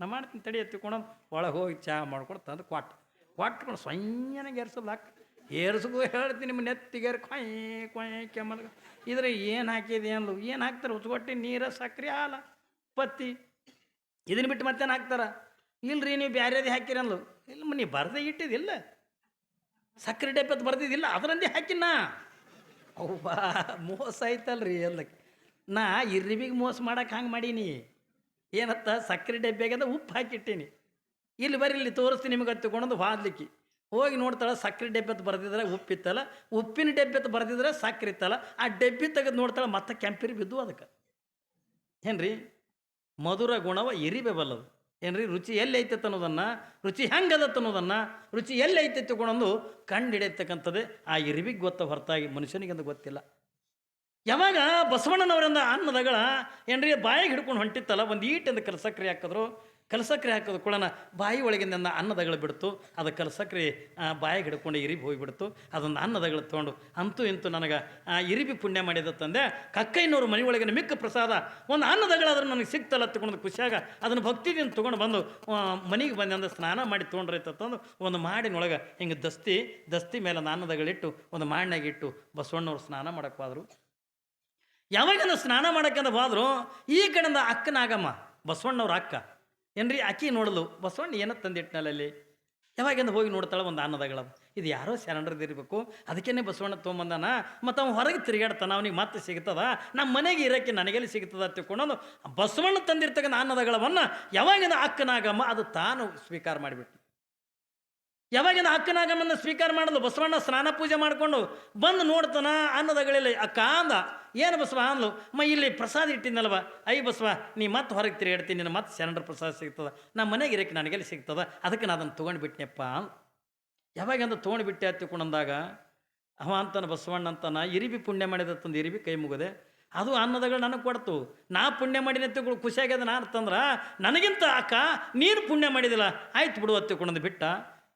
ನಾ ಮಾಡ್ತೀನಿ ತಡಿ ಎತ್ತಿಕೊಂಡು ಒಳಗೆ ಹೋಗಿ ಚಹಾ ಮಾಡ್ಕೊಂಡು ತಂದು ಕ್ವಾಟ್ ಕ್ವಾಟ್ಕೊಂಡು ಸೊಯ್ಯನಾಗ ಏರ್ಸೋದು ಹಾಕಿ ಹೇಳ್ತೀನಿ ನಿಮ್ಮ ನೆತ್ತಿಗೇರಿ ಕೊಯ್ ಕೊಯ್ ಕೆಮ್ಮಲ್ ಇದ್ರೆ ಏನು ಹಾಕಿದೆ ಅಂದ್ಲು. ಏನು ಹಾಕ್ತಾರೆ? ಹೊತ್ಕೊಟ್ಟು ನೀರು ಸಕ್ಕರೆ ಹಾಲ, ಪತ್ತಿ. ಇದನ್ನ ಬಿಟ್ಟು ಮತ್ತೇನು ಹಾಕ್ತಾರ? ಇಲ್ರಿ ನೀವು ಬ್ಯಾರೇದು ಹಾಕಿರಿ ಅಂದ್ಲು. ಇಲ್ಲ ನೀವು ಬರ್ದೇ ಇಟ್ಟಿದಿಲ್ಲ ಸಕ್ಕರೆ ಅಂತ ಬರ್ದಿದ್ದಿಲ್ಲ, ಅದರಂದೇ ಹಾಕಿನ ಅವ್ವಾ, ಮೋಸ ಐತಲ್ರಿ ಎಲ್ಲಕ್ಕೆ ನಾ ಇರ್ರಿಬಿಗೆ ಮೋಸ ಮಾಡಕ್ಕೆ ಹಂಗೆ ಮಾಡೀನಿ. ಏನತ್ತ? ಸಕ್ಕರೆ ಡಬ್ಬಿಯಾಗದ ಉಪ್ಪು ಹಾಕಿಟ್ಟೀನಿ. ಇಲ್ಲಿ ಬರ್ರಿ ಇಲ್ಲಿ ತೋರಿಸ್ತೀನಿ ನಿಮಗೆ ಹತ್ತಿಕೊಂಡು ಹಾದ್ಲಿಕ್ಕೆ. ಹೋಗಿ ನೋಡ್ತಾಳೆ ಸಕ್ಕರೆ ಡಬ್ಬೆ ಬರೆದಿದ್ರೆ ಉಪ್ಪಿತ್ತಲ್ಲ ಉಪ್ಪಿನ ಡಬ್ಬೆ ಬರೆದಿದ್ರೆ ಸಕ್ಕರೆ ಇತ್ತಲ್ಲ, ಆ ಡಬ್ಬಿ ತೆಗೆದು ನೋಡ್ತಾಳೆ ಮತ್ತೆ ಕೆಂಪಿರಿ ಬಿದ್ದು ಅದಕ್ಕೆ. ಏನ್ರಿ? ಮಧುರ ಗುಣವ ಇರಿಬೇಬಲ್ಲದು ಏನ್ರಿ? ರುಚಿ ಎಲ್ಲಿ ಐತೈತೆ ಅನ್ನೋದನ್ನು ರುಚಿ ಹೆಂಗದತ್ತ ಅನ್ನೋದನ್ನು ರುಚಿ ಎಲ್ಲಿ ಐತೆ ತಗೊಂಡು ಕಂಡು ಹಿಡಿಯತಕ್ಕಂಥದ್ದೇ ಆ ಇರಿವಿಗೆ ಗೊತ್ತ ಹೊರತಾಗಿ ಮನುಷ್ಯನಿಗೆ ಅಂತ ಗೊತ್ತಿಲ್ಲ. ಯಾವಾಗ ಬಸವಣ್ಣನವರಿಂದ ಅನ್ನದಗಳ ಏನ್ರಿ, ಬಾಯಿಗೆ ಹಿಡ್ಕೊಂಡು ಹೊಂಟಿತ್ತಲ್ಲ, ಒಂದು ಈಟಿಂದ ಕಲಸಕ್ರಿ ಹಾಕಿದ್ರು. ಕಲಸಕ್ರಿ ಹಾಕೋದು ಕೊಳನ ಬಾಯಿ ಒಳಗಿಂದ ಅನ್ನದಗಳು ಬಿಡ್ತು. ಅದು ಕಲಸಕ್ರಿ ಬಾಯಿಗೆ ಹಿಡ್ಕೊಂಡು ಇರಿಬಿ ಹೋಗಿಬಿಡ್ತು. ಅದೊಂದು ಅನ್ನದಗಳು ತೊಗೊಂಡು, ಅಂತೂ ಇಂತೂ ನನಗೆ ಇರಿಬಿ ಪುಣ್ಯ ಮಾಡಿದ ತಂದೆ. ಕಕ್ಕೈನೂರು ಮನೆ ಒಳಗಿನ ಮಿಕ್ಕ ಪ್ರಸಾದ, ಒಂದು ಅನ್ನದಗಳಾದ್ರೂ ನನಗೆ ಸಿಕ್ತಲ್ಲ ತಗೊಂಡು ಖುಷಿಯಾಗ ಅದನ್ನು ಭಕ್ತಿದಿಂದ ತೊಗೊಂಡು ಬಂದು ಮನೆಗೆ ಬಂದು ಅಂದ್ರೆ ಸ್ನಾನ ಮಾಡಿ ತೊಗೊಂಡ್ರೆ ತಂದು ಒಂದು ಮಾಡಿನೊಳಗೆ ಹಿಂಗೆ ದಸ್ತಿ ದಸ್ತಿ ಮೇಲೆ ಅನ್ನದಗಳಿಟ್ಟು ಒಂದು ಮಾಡಿನಾಗಿಟ್ಟು ಬಸವಣ್ಣವ್ರು ಸ್ನಾನ ಮಾಡಕ್ಕೆ ಹೋದ್ರು ಯಾವಾಗ ಸ್ನಾನ ಮಾಡೋಕ್ಕಂತ ಹೋದ್ರು, ಈ ಕಡೆಯಿಂದ ಅಕ್ಕನಾಗಮ್ಮ ಬಸವಣ್ಣವ್ರ ಅಕ್ಕ. ಏನ್ರಿ, ಅಕ್ಕಿ ನೋಡಲು, ಬಸವಣ್ಣ ಏನೋ ತಂದಿಟ್ಟಿನಲ್ಲಿ ಯಾವಾಗಿಂದ ಹೋಗಿ ನೋಡ್ತಾಳೆ ಒಂದು ಅನ್ನದಗಳ. ಇದು ಯಾರೋ ಇರಬೇಕು. ಅದಕ್ಕೇನೆ ಬಸವಣ್ಣ ತೊಗೊಂಬಂದಾನ. ಮತ್ತು ಅವ್ನು ಹೊರಗೆ ತಿರುಗಾಡ್ತಾನ, ಅವನಿಗೆ ಮತ್ತೆ ಸಿಗ್ತದ? ನಮ್ಮ ಮನೆಗೆ ಇರೋಕ್ಕೆ ನನಗೆಲ್ಲಿ ಸಿಗ್ತದ ತಿಳ್ಕೊಂಡು, ಬಸವಣ್ಣ ತಂದಿರ್ತಕ್ಕಂಥ ಅನ್ನದಗಳವನ್ನು ಯಾವಾಗಿಂದ ಅಕ್ಕನಾಗಮ್ಮ ಅದು ತಾನು ಸ್ವೀಕಾರ ಮಾಡಿಬಿಟ್ಟು ಯಾವಾಗಿಂದ ಅಕ್ಕನಾಗಮ್ಮನ ಸ್ವೀಕಾರ ಮಾಡಲು ಬಸವಣ್ಣ ಸ್ನಾನ ಪೂಜೆ ಮಾಡಿಕೊಂಡು ಬಂದು ನೋಡ್ತಾನ ಅನ್ನದಗಳಿಲ್ಲ ಅಕ್ಕ, ಅಂದ. ಏನು ಬಸವ? ಅಂದ್ಲು, ಮ, ಇಲ್ಲಿ ಪ್ರಸಾದ ಇಟ್ಟಿದ್ನಲ್ವ ಐ ಬಸವ, ನೀ ಮತ್ತೆ ಹೊರಗೆ ತಿರುಗಾಡ್ತೀನಿ ನಿನ್ನ ಮತ್ತೆ ಶರಣರ ಪ್ರಸಾದ ಸಿಗ್ತದ, ನಮ್ಮ ಮನೆಗೆ ಇರಕ್ಕೆ ನನಗೆಲ್ಲಿ ಸಿಗ್ತದ, ಅದಕ್ಕೆ ನಾನು ಅದನ್ನು ತೊಗೊಂಡು ಬಿಟ್ನೆಪ್ಪ. ಅಂದ್ ಯಾವಾಗಂದ ತೊಗೊಂಡು ಬಿಟ್ಟೆ ಹತ್ತಿಕೊಂಡಂದಾಗ ಅವ ಅಂತಾನೆ ಬಸವಣ್ಣ ಅಂತಾನ, ಇರಿಬಿ ಪುಣ್ಯ ಮಾಡಿದತ್ತಂದು ಇರಿಬಿ ಕೈ ಮುಗದೆ. ಅದು ಅನ್ನದಗಳು ನನಗೆ ಕೊಡ್ತು. ನಾ ಪುಣ್ಯ ಮಾಡಿನ ಎತ್ತಿಗಳು ಖುಷಿಯಾಗ್ಯದ ನಾ ಅಂತಂದ್ರೆ, ನನಗಿಂತ ಅಕ್ಕ, ನೀನು ಪುಣ್ಯ ಮಾಡಿದಿಲ್ಲ, ಆಯ್ತು ಬಿಡು ಹತ್ತಿಕೊಂಡಂದು ಬಿಟ್ಟ.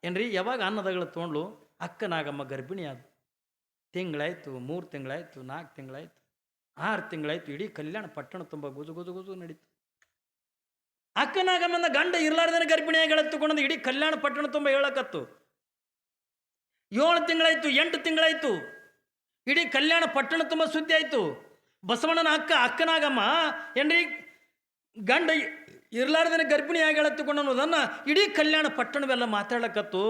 ಏನ್ರಿ? ಯಾವಾಗ ಅನ್ನದಗಳು ತೊಗೊಂಡ್ಲು? ಅಕ್ಕನಾಗಮ್ಮ ಗರ್ಭಿಣಿ ಆದ ತಿಂಗಳಾಯ್ತು, ಮೂರು ತಿಂಗಳಾಯ್ತು, ನಾಲ್ಕು ತಿಂಗಳಾಯ್ತು, ಆರು ತಿಂಗಳಾಯ್ತು, ಇಡೀ ಕಲ್ಯಾಣ ಪಟ್ಟಣ ತುಂಬ ಗುಜು ಗುಜು ಗುಜು ನಡೀತು. ಅಕ್ಕನಾಗಮ್ಮನ ಗಂಡ ಇರ್ಲಾರ್ದನ ಗರ್ಭಿಣಿಯಾಗಿ ಎಳೆತ್ತುಕೊಂಡಂದು ಇಡೀ ಕಲ್ಯಾಣ ಪಟ್ಟಣ ತುಂಬ ಹೇಳಕತ್ತು. ಏಳು ತಿಂಗಳಾಯ್ತು, ಎಂಟು ತಿಂಗಳಾಯ್ತು, ಇಡೀ ಕಲ್ಯಾಣ ಪಟ್ಟಣ ತುಂಬ ಸುದ್ದಿ ಆಯಿತು ಬಸವಣ್ಣನ ಅಕ್ಕ, ಅಕ್ಕನಾಗಮ್ಮ, ಏನ್ರಿ? ಗಂಡ ಇರ್ಲಾರ್ದನ ಗರ್ಭಿಣಿಯಾಗಿ ಆಗಿಳತ್ತುಕೊಂಡು ಅನ್ನೋದನ್ನು ಇಡೀ ಕಲ್ಯಾಣ ಪಟ್ಟಣವೆಲ್ಲ ಮಾತಾಡ್ಲಕತ್ತು.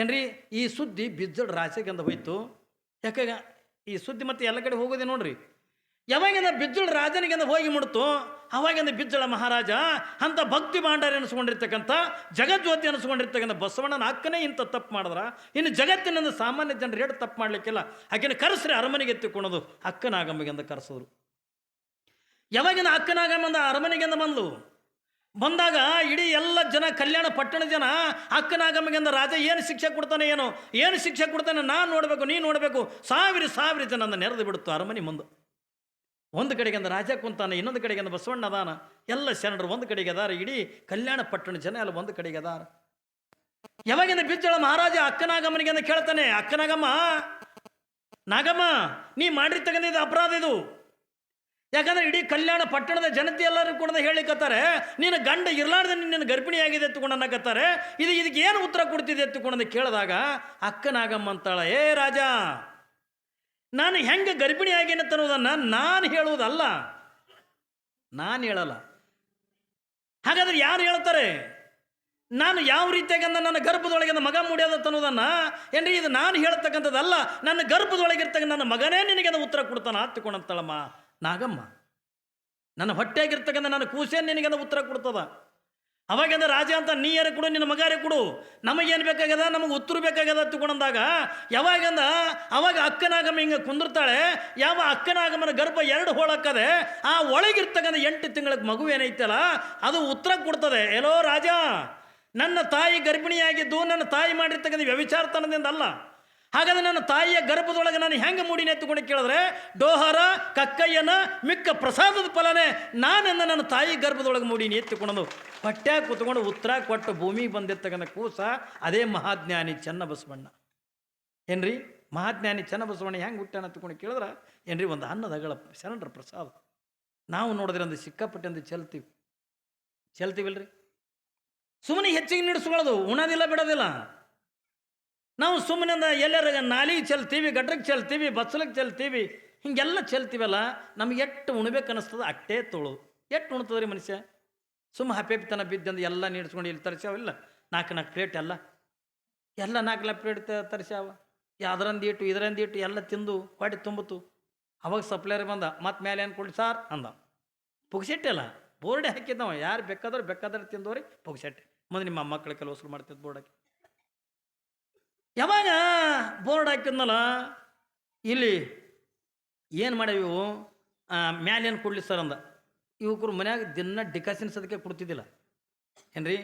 ಏನ್ರಿ, ಈ ಸುದ್ದಿ ಬಿಜ್ಜಡ್ ರಾಶಿಗೆಂದ ಹೋಯ್ತು. ಯಾಕಾಗ ಈ ಸುದ್ದಿ ಮತ್ತೆ ಎಲ್ಲ ಕಡೆ ಹೋಗೋದೆ ನೋಡ್ರಿ. ಯಾವಾಗಿಂದ ಬಿಜ್ಜಳ ರಾಜನಿಗೆಂದ ಹೋಗಿ ಮುಡ್ತು, ಅವಾಗಿಂದ ಬಿಜ್ಜಳ ಮಹಾರಾಜ ಅಂತ ಭಕ್ತಿ ಭಾಂಡಾರ ಅನಿಸ್ಕೊಂಡಿರ್ತಕ್ಕಂಥ, ಜಗಜ್ಯೋತಿ ಅನಿಸ್ಕೊಂಡಿರ್ತಕ್ಕಂಥ ಬಸವಣ್ಣನ ಅಕ್ಕನೇ ಇಂಥ ತಪ್ಪು ಮಾಡಿದ್ರ. ಇನ್ನು ಜಗತ್ತಿನಿಂದ ಸಾಮಾನ್ಯ ಜನರು ಎರಡು ತಪ್ಪು ಮಾಡಲಿಕ್ಕಿಲ್ಲ. ಆಕೆನ ಕರೆಸ್ರಿ, ಅರಮನೆಗೆ ಎತ್ತಿಕೊಳ್ಳೋದು ಅಕ್ಕನಾಗಮ್ಮಗೆ ಕರೆಸಿದ್ರು. ಯಾವಾಗಿಂದ ಅಕ್ಕನಾಗಮ್ಮಂದ ಅರಮನೆಗೆಂದ ಬಂದ್ಲು? ಬಂದಾಗ ಇಡೀ ಎಲ್ಲ ಜನ ಕಲ್ಯಾಣ ಪಟ್ಟಣ ಜನ ಅಕ್ಕನಾಗಮ್ಮಿಗೆಂದ ರಾಜ ಏನು ಶಿಕ್ಷೆ ಕೊಡ್ತಾನೆ ಏನು ಏನು ಶಿಕ್ಷೆ ಕೊಡ್ತಾನೆ ನಾನು ನೋಡಬೇಕು, ನೀನು ನೋಡಬೇಕು. ಸಾವಿರ ಸಾವಿರ ಜನ ನೆರೆದು ಬಿಡುತ್ತು ಅರಮನೆ ಮುಂದೆ. ಒಂದು ಕಡೆಗೆ ಅಂದ ರಾಜ ಕುಂತಾನೆ, ಇನ್ನೊಂದು ಕಡೆಗೆ ಅಂದ ಬಸವಣ್ಣ ಅದಾನ. ಎಲ್ಲ ಶರಣರು ಒಂದು ಕಡೆಗೆ ಅದಾರ, ಇಡೀ ಕಲ್ಯಾಣ ಪಟ್ಟಣ ಜನ ಎಲ್ಲ ಒಂದು ಕಡೆಗೆ ಅದಾರ. ಯಾವಾಗಿಂದ ಬಿಜ್ಜಳ ಮಹಾರಾಜ ಅಕ್ಕನಾಗಮ್ಮನಿಗೆ ಅಂದ ಕೇಳ್ತಾನೆ, ಅಕ್ಕನಾಗಮ್ಮ, ನಾಗಮ್ಮ, ನೀ ಮಾಡಿರ್ತಕ್ಕಂಥ ಅಪರಾಧ ಇದು. ಯಾಕಂದ್ರೆ ಇಡೀ ಕಲ್ಯಾಣ ಪಟ್ಟಣದ ಜನತೆ ಎಲ್ಲರೂ ಕೂಡ ಹೇಳಿಕತ್ತಾರೆ, ನೀನು ಗಂಡ ಇರ್ಲಾರ್ದ ನಿನ್ನ ಗರ್ಭಿಣಿಯಾಗಿದೆ ಎತ್ತುಕೊಂಡು ಅನ್ನಕತ್ತಾರೆ, ಇದು ಇದಕ್ಕೆ ಏನು ಉತ್ತರ ಕೊಡ್ತಿದೆ ಎತ್ತುಕೊಂಡು ಕೇಳಿದಾಗ, ಅಕ್ಕನಾಗಮ್ಮ ಅಂತಾಳ, ಏ ರಾಜ, ನಾನು ಹೆಂಗೆ ಗರ್ಭಿಣಿ ಅನ್ನೋದನ್ನು ನಾನು ಹೇಳುವುದಲ್ಲ. ನಾನು ಹೇಳಲ್ಲ. ಹಾಗಾದ್ರೆ ಯಾರು ಹೇಳ್ತಾರೆ, ನಾನು ಯಾವ ರೀತಿಯಾಗಿ ನನ್ನ ಗರ್ಭದೊಳಗೆ ನನ್ನ ಮಗ ಮುಡಿಯೋದ ತನ್ನೋದನ್ನು ಏನ್ರಿ ಇದು ನಾನು ಹೇಳ್ತಕ್ಕಂಥದ್ದಲ್ಲ, ನನ್ನ ಗರ್ಭದೊಳಗಿರ್ತಕ್ಕ ನನ್ನ ಮಗನೇ ನಿನಗೆ ಉತ್ತರ ಕೊಡ್ತಾನ? ಹತ್ತಿಕೊಂಡಂತಳಮ್ಮ ನಾಗಮ್ಮ, ನನ್ನ ಹೊಟ್ಟೆಗಿರ್ತಕ್ಕಂಥ ನನ್ನ ಕೂಸೇ ನಿನಗೆ ಅದು ಉತ್ತರ ಕೊಡ್ತದ? ಅವಾಗೆಂದ್ರೆ ರಾಜ ಅಂತ ನೀಯರೇ ಕೊಡು, ನಿನ್ನ ಮಗಾರೆ ಕೊಡು? ನಮಗೇನು ಬೇಕಾಗ್ಯದ? ನಮಗೆ ಉತ್ತರ ಬೇಕಾಗ್ಯದ ತಗೊಂಡಂದಾಗ ಯಾವಾಗಂದ ಅವಾಗ ಅಕ್ಕನಾಗಮ್ಮ ಹಿಂಗೆ ಕುಂದಿರ್ತಾಳೆ, ಯಾವ ಅಕ್ಕನಾಗಮ್ಮನ ಗರ್ಭ ಎರಡು ಹೋಳಕ್ಕದೆ, ಆ ಒಳಗಿರ್ತಕ್ಕಂಥ ಎಂಟು ತಿಂಗಳ ಮಗು ಏನೈತಲ್ಲ, ಅದು ಉತ್ತರ ಕೊಡ್ತದೆ. ಎಲ್ಲೋ ರಾಜ, ನನ್ನ ತಾಯಿ ಗರ್ಭಿಣಿಯಾಗಿದ್ದು, ನನ್ನ ತಾಯಿ ಮಾಡಿರ್ತಕ್ಕಂಥ ವ್ಯವಿಚಾರತನದಿಂದ ಅಲ್ಲ. ಹಾಗಾದ್ರೆ ನನ್ನ ತಾಯಿಯ ಗರ್ಭದೊಳಗೆ ನಾನು ಹೆಂಗೆ ಮೂಡಿನ ಎತ್ತುಕೊಂಡು ಕೇಳಿದ್ರೆ, ಡೋಹರ, ಕಕ್ಕಯ್ಯನ ಮಿಕ್ಕ ಪ್ರಸಾದದ ಫಲನೇ ನಾನನ್ನು ನನ್ನ ತಾಯಿ ಗರ್ಭದೊಳಗೆ ಮೂಡಿನ ಎತ್ತುಕೊಂಡು ಪಠ್ಯ ಕೂತ್ಕೊಂಡು ಉತ್ತರ ಕೊಟ್ಟು ಭೂಮಿ ಬಂದಿರ್ತಕ್ಕಂಥ ಕೂಸ ಅದೇ ಮಹಾಜ್ಞಾನಿ ಚೆನ್ನ ಬಸವಣ್ಣ ಏನ್ರಿ? ಮಹಾಜ್ಞಾನಿ ಚೆನ್ನ ಬಸವಣ್ಣ ಹೆಂಗೆ ಹುಟ್ಟಾನ ಎತ್ತುಕೊಂಡು ಕೇಳಿದ್ರೆ, ಏನ್ರಿ ಒಂದು ಅನ್ನದಗಳ ಶರಣರ ಪ್ರಸಾದ. ನಾವು ನೋಡಿದ್ರೆ ಒಂದು ಸಿಕ್ಕಾಪಟ್ಟೆ ಒಂದು ಚೆಲ್ತೀವಿ. ಚೆಲ್ತೀವಿಲ್ರಿ? ಸುಮ್ಮನೆ ಹೆಚ್ಚಿಗೆ ನಿಡಿಸ್ಕೊಳ್ಳೋದು, ಉಣೋದಿಲ್ಲ, ಬಿಡೋದಿಲ್ಲ. ನಾವು ಸುಮ್ಮನಿಂದ ಎಲ್ಲರ ನಾಲಿಗೆ ಚೆಲ್ತೀವಿ ಗಡ್ರಕ್ಕೆ ಚೆಲ್ತೀವಿ ಬಸ್ಲಕ್ಕೆ ಚೆಲ್ತೀವಿ, ಹಿಂಗೆಲ್ಲ ಚೆಲ್ತೀವಲ್ಲ, ನಮ್ಗೆ ಎಷ್ಟು ಉಣ್ಬೇಕು ಅನ್ನಿಸ್ತದೆ ಅಟ್ಟೇ ತೊಳು. ಎಷ್ಟು ಉಣ್ತದ್ರಿ ಮನುಷ್ಯ? ಸುಮ್ಮ ಹಪೇಪಿತನ ಬಿದ್ದಂದು ಎಲ್ಲ ನೀಡ್ಸ್ಕೊಂಡು ಇಲ್ಲಿ ತರಿಸ್ಯಾವಿಲ್ಲ ನಾಲ್ಕು ನಾಲ್ಕು ಪ್ಲೇಟ್ ಎಲ್ಲ. ಎಲ್ಲ ನಾಲ್ಕು ನಾಲ್ಕು ಪ್ಲೇಟ್ ತರಿಸ್ಯಾವ. ಅದರಂದು ಇಟ್ಟು, ಇದರಂದು ಇಟ್ಟು ಎಲ್ಲ ತಿಂದು, ಹೊಟ್ಟೆ ತುಂಬಿತು. ಅವಾಗ ಸಪ್ಲೈರ್ ಬಂದ, ಮತ್ತೆ ಮೇಲೆ ಏನು ಕೊಡಿ ಸಾರ್? ಅಂದ. ಪುಗ್ಸೆಟ್ಟೆಲ್ಲ ಬೋರ್ಡೆ ಹಾಕಿದ್ದವ. ಯಾರು ಬೇಕಾದ್ರೆ ಬೇಕಾದ್ರೆ ತಿಂದವ್ರಿ ಪುಗ್ಸೆಟ್ಟೆ ಮುಂದೆ ನಿಮ್ಮ ಮಕ್ಕಳ ಕೆಲವು ವಸೂಲು ಮಾಡ್ತಿದ್ದು ಬೋರ್ಡ್ ಹಾಕಿ ಯಾವಾಗ ಬೋರ್ಡ್ ಹಾಕಿದ್ನಲ್ಲ, ಇಲ್ಲಿ ಏನು ಮಾಡ್ಯಾವ ಇವು? ಮ್ಯಾಲೇನು ಕೊಡಲಿ ಸರ್ ಅಂದ. ಯುವಕರು ಮನ್ಯಾಗ ದಿನ ಡಿಕಾಸಿನ ಸದಕ್ಕೆ ಕೊಡ್ತಿದ್ದಿಲ್ಲ. ಏನ್ರಿ?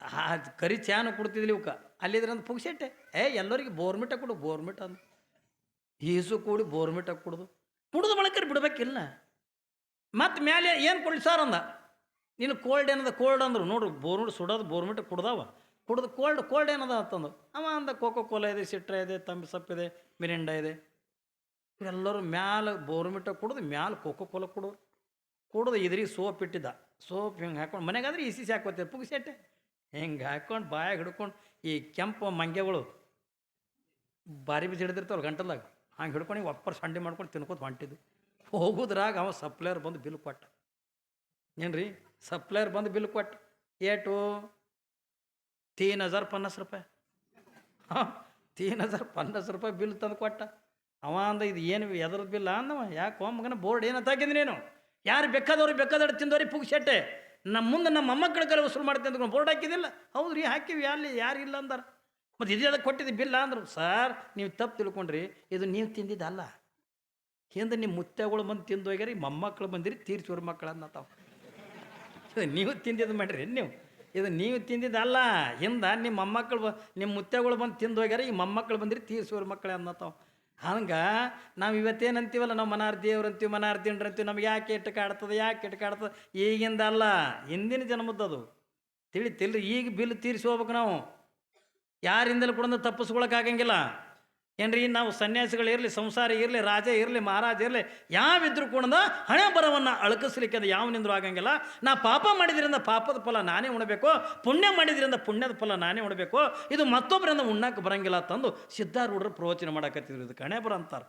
ಹಾ ಕರಿ ಚಾನ ಕೊಡ್ತಿದ್ದಿಲ್ಲ ಇವಕ್ಕೆ ಅಲ್ಲಿದ್ರೆ ಅಂದ್ರೆ ಪುಗ್ಸೆಟ್ಟೆ ಏ, ಎಲ್ಲರಿಗೆ ಬೋರ್ಮಿಟ ಕೊಡು ಬೋರ್ಮಿಟ ಅಂದ. ಈಸು ಕೂಡಿ ಬೋರ್ಮಿಟ ಕುಡ್ದು. ಕುಡ್ದು ಬಳಕರಿ ಬಿಡ್ಬೇಕಿಲ್ಲ. ಮತ್ತು ಮ್ಯಾಲೆ ಏನು ಕೊಡ್ಲಿ ಸರ್ ಅಂದ. ನೀನು ಕೋಲ್ಡ್ ಏನದ ಕೋಲ್ಡ್ ಅಂದ್ರು. ನೋಡ್ರಿ ಬೋರ್ಮಿಟ್ ಸುಡೋದು ಬೋರ್ಮಿಟ ಕುಡ್ದಾವ. ಕುಡ್ದು ಕೋಲ್ಡ್ ಕೋಲ್ಡ್ ಏನದ ಅಂತಂದು. ಅವ ಅಂದ ಕೋಕೋ ಕೋಲಾ ಇದೆ ಸಿಟ್ರ ಇದೆ ತಂಬಿ ಸಪ್ ಇದೆ ಮಿರಿಂಡ ಇದೆ. ಎಲ್ಲರೂ ಮ್ಯಾಲ ಬೋರ್ಮಿಟ ಕುಡ್ದು ಮ್ಯಾಲ ಕೋಕೋ ಕೋಲಾ ಕುಡೋರು ಕುಡ್ದು ಇದ್ರಿಗೆ ಸೋಪ್ ಇಟ್ಟಿದ್ದ. ಸೋಪ್ ಹಿಂಗೆ ಹಾಕೊಂಡು ಮನೆಗಾದ್ರೆ ಇಸಿ ಹಾಕೋತೀವಿ ಪುಗ್ಸೆಟ್ಟೆ. ಹಿಂಗೆ ಹಾಕೊಂಡು ಬಾಯಾಗ ಹಿಡ್ಕೊಂಡು ಈ ಕೆಂಪು ಮಂಗೆಗಳು ಬಾರಿ ಬೀಜ ಹಿಡಿದಿರ್ತಾವಲ್ಲ ಗಂಟಲ್ದಾಗ, ಹಂಗೆ ಹಿಡ್ಕೊಂಡು ಒಪ್ಪರ್ ಸಂಡೆ ಮಾಡ್ಕೊಂಡು ತಿನ್ಕೋತ ಹೊಂಟಿದ್ದು ಹೋಗುದ್ರಾಗ ಅವ ಸಪ್ಲೈಯರ್ ಬಂದು ಬಿಲ್ ಕೊಟ್ಟ. ಏನ್ರಿ? ಸಪ್ಲೈಯರ್ ಬಂದು ಬಿಲ್ ಕೊಟ್ಟ. ಏಟು? ತೀನ್ ಹಜಾರ್ ಪನ್ನಾಸ್ ರೂಪಾಯಿ ಹಾಂ ತೀನ್ ಹಜಾರ್ ಪನ್ನಾಸ್ ರೂಪಾಯಿ ಬಿಲ್ ತಂದು ಕೊಟ್ಟ। ಅವ ಅಂದ, ಇದು ಏನು ಎದ್ರದ್ದು ಬಿಲ್ಲ? ಅಂದವ, ಯಾಕೆ ಮಗನ ಬೋರ್ಡ್ ಏನಂತ ಹಾಕಿದ್ರಿ ನೀನು? ಯಾರು ಬೇಕಾದವ್ರು ಬೇಕಾದವ್ರು ತಿಂದವ್ರಿ ಪುಗ್ಸೆಟ್ಟೆ ನಮ್ಮ ಮುಂದೆ ನಮ್ಮ ಮೊಮ್ಮಕ್ಕಳ ಕಡೆ ವಸೂಲು ಮಾಡ್ತೀನಿ ಅಂದ್ಕೊಂಡು ಬೋರ್ಡ್ ಹಾಕಿದಿಲ್ಲ ಹೌದು ರೀ ಹಾಕಿವಿ, ಅಲ್ಲಿ ಯಾರು ಇಲ್ಲ ಅಂದಾರ. ಮತ್ತು ಇದು ಅದಕ್ಕೆ ಕೊಟ್ಟಿದ್ದು ಬಿಲ್ಲ ಅಂದರು. ಸರ್, ನೀವು ತಪ್ಪು ತಿಳ್ಕೊಂಡ್ರಿ, ಇದು ನೀವು ತಿಂದಿದ್ದಲ್ಲ. ಹಿಂದೆ ನಿಮ್ಮ ಮುತ್ತೆಗಳು ಬಂದು ತಿಂದು ಹೋಗ್ಯಾರ ಮೊಮ್ಮಕ್ಕಳು ಬಂದಿರಿ ತೀರ್ಚೋರು ಮಕ್ಕಳನ್ನ ತಾವು ನೀವು ತಿಂದಿದ್ದು ಮಾಡಿರಿ ನೀವು? ಇದು ನೀವು ತಿಂದಿದ್ದಲ್ಲ. ಹಿಂದೆ ನಿಮ್ಮ ಮೊಮ್ಮಕ್ಕಳು ನಿಮ್ಮ ಮುತ್ತೆಗಳು ಬಂದು ತಿಂದು ಹೋಗ್ಯಾರ, ಈ ಮೊಮ್ಮಕ್ಕಳು ಬಂದಿರಿ ತೀರ್ಸೋರು ಮಕ್ಕಳು ಅನ್ನತಾವ ಹಂಗೆ ನಾವು ಇವತ್ತೇನು ಅಂತೀವಲ್ಲ ನಾವು ಮನಾರ್ ದೇವ್ರು ಅಂತೀವಿ, ಮನಾರ್ ಅಂತೀವಿ, ನಮ್ಗೆ ಯಾಕೆ ಇಟ್ಟು ಕಾಡ್ತದೆ, ಯಾಕೆ ಇಟ್ಟು ಕಾಡ್ತದೆ? ಈಗಿಂದ ಅಲ್ಲ, ಹಿಂದಿನ ಜನ್ಮದ್ದದು ತಿಳಿತಿಲ್ರಿ, ಈಗ ಬಿಲ್ ತೀರಿಸಿ ಹೋಗ್ಬೇಕು ನಾವು. ಯಾರಿಂದಲೂ ಕೂಡ ತಪ್ಪಿಸ್ಕೊಳಕ್ಕಾಗಂಗಿಲ್ಲ ಏನ್ರಿ, ನಾವು ಸನ್ಯಾಸಿಗಳಿರಲಿ ಸಂಸಾರ ಇರಲಿ, ರಾಜ ಇರಲಿ, ಮಹಾರಾಜ ಇರಲಿ, ಯಾವಿದ್ರು ಕೂಡ ಹಣೆ ಬರವನ್ನು ಅಳಕಿಸ್ಲಿಕ್ಕೆ ಅದು ಯಾವನಿಂದ್ರೂ ಆಗಂಗಿಲ್ಲ. ನಾ ಪಾಪ ಮಾಡಿದ್ರಿಂದ ಪಾಪದ ಫಲ ನಾನೇ ಉಣಬೇಕು, ಪುಣ್ಯ ಮಾಡಿದ್ರಿಂದ ಪುಣ್ಯದ ಫಲ ನಾನೇ ಉಣಬೇಕು, ಇದು ಮತ್ತೊಬ್ಬರಿಂದ ಉಣ್ಣಕ್ಕೆ ಬರಂಗಿಲ್ಲ ತಂದು ಸಿದ್ಧಾರೂಢರು ಪ್ರವಚನ ಮಾಡಕತ್ತಿದ್ರು. ಇದು ಕಣೆ ಬರ ಅಂತಾರೆ.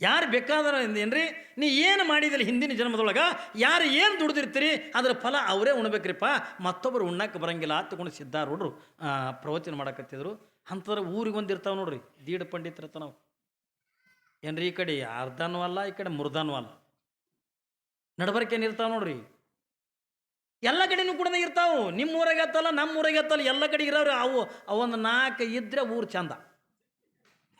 ಯಾರು ಬೇಕಾದ್ರೆ ಏನ್ರಿ, ನೀ ಏನು ಮಾಡಿದಿಲ್ಲ ಹಿಂದಿನ ಜನ್ಮದೊಳಗೆ, ಯಾರು ಏನು ದುಡ್ದಿರ್ತೀರಿ, ಅದರ ಫಲ ಅವರೇ ಉಣ್ಬೇಕ್ರಿಪ್ಪ, ಮತ್ತೊಬ್ಬರು ಉಣ್ಣಕ್ಕೆ ಬರಂಗಿಲ್ಲ ತಗೊಂಡು ಸಿದ್ಧಾರೂಢರು ಪ್ರವಚನ ಮಾಡಕತ್ತಿದ್ರು. ಅಂಥದ್ರ ಊರಿಗೆ ಒಂದು ಇರ್ತಾವೆ ನೋಡ್ರಿ. ದೀಡ್ ಪಂಡಿತರ ನಾವು. ಏನ್ರಿ ಈ ಕಡೆ ಅರ್ಧನೂ ಅಲ್ಲ, ಈ ಕಡೆ ಮುರ್ದಾನೂ ಅಲ್ಲ. ನಡಬರ್ಕೇನು ನೋಡ್ರಿ. ಎಲ್ಲ ಕಡೆನೂ ಕೂಡ ಇರ್ತಾವು. ನಿಮ್ಮ ಊರಾಗ ಎತ್ತಲ್ಲ ನಮ್ಮ ಊರಾಗ ಎತ್ತಲ್ಲ, ಎಲ್ಲ ಕಡೆ ಇರೋರು ಅವು, ಅವೊಂದು ನಾಲ್ಕು ಇದ್ರೆ ಊರು ಚಂದ.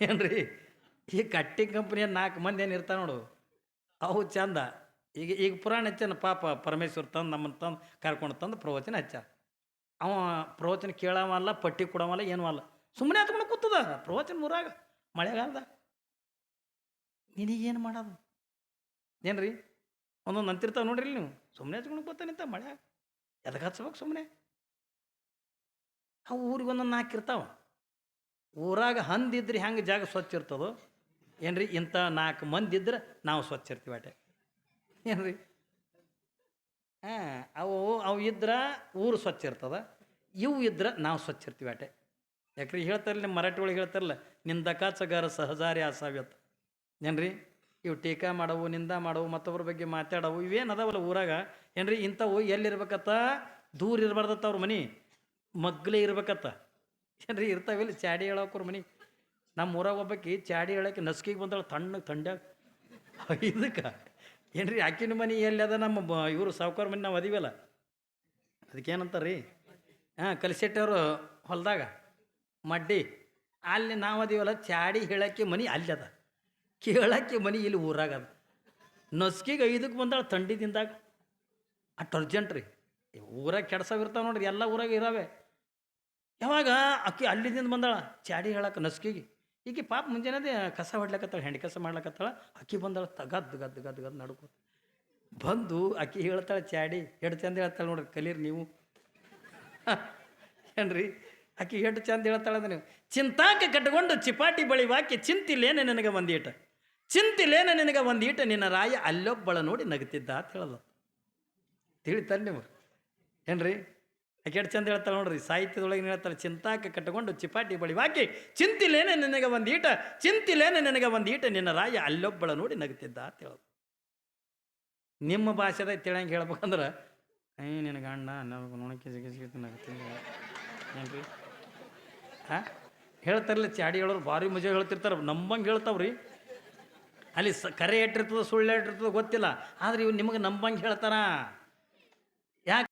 ಏನ್ರಿ? ಈ ಕಟ್ಟಿ ಕಂಪ್ನಿಯ ನಾಲ್ಕು ಮಂದಿ ಏನು ನೋಡು. ಅವು ಚಂದ. ಈಗ ಈಗ ಪುರಾಣ ಹಚ್ಚಾನ ಪಾಪ ಪರಮೇಶ್ವರ್ ತಂದು ನಮ್ಮನ್ನು ತಂದು, ಕರ್ಕೊಂಡು ತಂದು ಪ್ರವಚನ ಹಚ್ಚ ಅವ ಪ್ರವಚನ ಕೇಳವಲ್ಲ ಪಟ್ಟಿ ಕೊಡವಲ್ಲ ಏನೂ ಅಲ್ಲ. ಸುಮ್ಮನೆ ಹತ್ಕೊಂಡು ಕೂತದ. ಪ್ರವಚನ ಮೂರಾಗ ಮಳೆಗಾಲದ ನಿನಗೇನು ಮಾಡೋದು? ಏನ್ರಿ? ಒಂದೊಂದು ಅಂತಿರ್ತಾವೆ ನೋಡ್ರಿ ನೀವು. ಸುಮ್ಮನೆ ಹಚ್ಕೊಂಡು ಕೂತಾನಿಂತ ಮಳೆ. ಎದಕ್ಕೆ ಹಚ್ಬೇಕು ಸುಮ್ಮನೆ? ಅವು ಊರಿಗೆ ಒಂದೊಂದು ನಾಲ್ಕು ಇರ್ತಾವ. ಊರಾಗ ಹಂದಿದ್ರೆ ಹೆಂಗೆ ಜಾಗ ಸ್ವಚ್ಛ ಇರ್ತದೋ? ಏನ್ರಿ? ಇಂಥ ನಾಲ್ಕು ಮಂದಿ ಇದ್ರೆ ನಾವು ಸ್ವಚ್ಛ ಇರ್ತೀವಿ ಅಟೆ ಏನ್ರಿ? ಹಾಂ, ಅವು ಅವು ಇದ್ರೆ ಊರು ಸ್ವಚ್ಛ ಇರ್ತದ. ಇವು ಇದ್ರೆ ನಾವು ಸ್ವಚ್ಛ ಇರ್ತೀವಿ ಅಟೆ ಯಾಕ್ರಿ ಹೇಳ್ತಾರಲ್ಲ ನಿಮ್ಮ ಮರಾಠಿ ಒಳಗೆ ಹೇಳ್ತಾರಲ್ಲ ನಿಂದಕಾಚಗಾರ ಸಹಜಾರಿ ಆಸಾವ್ಯತ್. ಏನ್ರಿ? ಇವು ಟೀಕಾ ಮಾಡವು, ನಿಂದ ಮಾಡವು ಮತ್ತೊಬ್ಬರ ಬಗ್ಗೆ ಮಾತಾಡವು, ಇವೇನು ಅದಾವಲ್ಲ ಊರಾಗ? ಏನ್ರಿ, ಇಂಥವು ಎಲ್ಲಿರ್ಬೇಕತ್ತ ದೂರ ಇರಬಾರ್ದತ್ತ ಅವ್ರ ಮನೆ, ಮಗ್ಲೇ ಇರ್ಬೇಕತ್ತ. ಏನ್ರಿ ಇರ್ತಾವಿಲ್ಲ ಚಾಡಿ ಹೇಳೋಕ್ರ ಮನೆ. ನಮ್ಮ ಊರಾಗ ಒಬ್ಬಾಕಿ ಚಾಡಿ ಹೇಳಕ್ಕೆ ನಸ್ಕಿಗೆ ಬಂದಾಳೆ, ತಣ್ಣಗೆ ತಂಡ್ಯಾಗ. ಇದಕ್ಕೆ, ಏನ್ರಿ, ಆಕಿನ ಮನೆ ಎಲ್ಲಿ ಅದ ನಮ್ಮ ಇವರು ಸಾವುಕಾರ ಮನೆ ನಾವು ಅದೀವಲ್ಲ. ಅದಕ್ಕೇನಂತಾರ್ರಿ? ಹಾಂ, ಕಲಿಸೆಟ್ಟವರು ಹೊಲದಾಗ. ಮಡ್ಡಿ. ಅಲ್ಲಿ ನಾವು ಅದೀವಲ್ಲ ಚಾಡಿ ಹೇಳಕ್ಕೆ ಮನೆ ಅಲ್ಲಿ ಅದ. ಕೇಳಕ್ಕೆ ಮನೆ ಇಲ್ಲಿ ಊರಾಗದ ನಸ್ಕಿಗೆ ಐದಕ್ಕೆ ಬಂದಾಳ ಥಂಡಿದಿಂದಾಗ ಅಷ್ಟು ಅರ್ಜೆಂಟ್ ರೀ. ಊರಾಗ ಕೆಡ್ಸವಿರ್ತಾವೆ ನೋಡ್ರಿ, ಎಲ್ಲ ಊರಾಗ ಇರಾವೆ. ಯಾವಾಗ ಅಕ್ಕಿ ಅಲ್ಲಿದಿಂದ ಬಂದಾಳ? ಚಾಡಿ ಹೇಳಕ್ಕೆ ನಸ್ಕಿಗೆ. ಈಕೆ ಪಾಪ ಮುಂಜಾನೆ ಕಸ ಹೊಡ್ಲಕತ್ತಾಳ, ಹೆಂಡಿ ಕಸ ಮಾಡ್ಲಕತ್ತಾಳ. ಅಕ್ಕಿ ಬಂದಾಳ, ತಗದ್, ಗದ್ ಗದ್ ಗದ್ ನಡ್ಕೋ ಬಂದು ಅಕ್ಕಿ ಹೇಳ್ತಾಳೆ ಚಾಡಿ ಹೆಡ್ತಂದು ಹೇಳ್ತಾಳೆ ನೋಡ್ರಿ, ಕಲೀರಿ ನೀವು. ಏನ್ರಿ? ಆಕಿ ಎಷ್ಟು ಚಂದ ಹೇಳ್ತಾಳೆ ಅಂದ್ರೆ ನೀವು, ಚಿಂತಾಕ ಕಟ್ಕೊಂಡು ಚಿಪಾಟಿ ಬಳಿ ವಾಕ್ಯ ಚಿಂತಿಲೇನೆ ನಿನಗೆ ಒಂದೀಟ ಚಿಂತಿಲೇನೆ ನಿನಗೆ ಒಂದೀಟ ನಿನ್ನ ರಾಯ ಅಲ್ಲೊಬ್ಬಳ ನೋಡಿ ನಗುತ್ತಿದ್ದ ಅಂತ ಹೇಳೋದು. ತಿಳಿತಾನೆ ನೀವು. ಏನ್ರಿ? ಆಕೆ ಎಷ್ಟು ಚಂದ ಹೇಳ್ತಾಳೆ ನೋಡ್ರಿ, ಸಾಹಿತ್ಯದೊಳಗೆ ಹೇಳ್ತಾಳೆ, ಚಿಂತಾಕ ಕಟ್ಟಿಕೊಂಡು ಚಿಪಾಟಿ ಬಳಿ ಹಾಕಿ ಚಿಂತಿಲೇನೆ ನಿನಗೆ ಒಂದು ಈಟ, ಚಿಂತಿಲೇನೆ ನಿನಗೆ ಒಂದು ಈಟ, ನಿನ್ನ ರಾಯ ಅಲ್ಲೊಬ್ಬಳ ನೋಡಿ ನಗುತ್ತಿದ್ದ ಅಂತ ಹೇಳೋದು. ನಿಮ್ಮ ಭಾಷೆದಾಗ ತಿಳಂಗೆ ಹೇಳ್ಬೇಕಂದ್ರೆ ಏ ನಿನಗೆ ಅಣ್ಣ ನಾವು ನೋಣಕ್ಕೆ ಜಿಗಿ ಜಿಗಿ ನಗುತ್ತಿದ್ದ ಏನ್ರಿ? ಹಾಂ? ಹೇಳ್ತಾರಲ್ಲ ಚಾಡಿ ಹೇಳೋರು ಭಾರಿ ಮಜಾ ಹೇಳ್ತಿರ್ತಾರೆ. ನಂಬಂಗೆ ಹೇಳ್ತಾವ್ರಿ. ಅಲ್ಲಿ ಸ ಕರೆ ಎಟ್ಟಿರ್ತದೆ, ಸುಳ್ಳು ಎಟ್ಟಿರ್ತದ ಗೊತ್ತಿಲ್ಲ. ಆದ್ರೆ ಇವ್ನು ನಿಮಗೆ ನಂಬಂಗೆ ಹೇಳ್ತಾರ.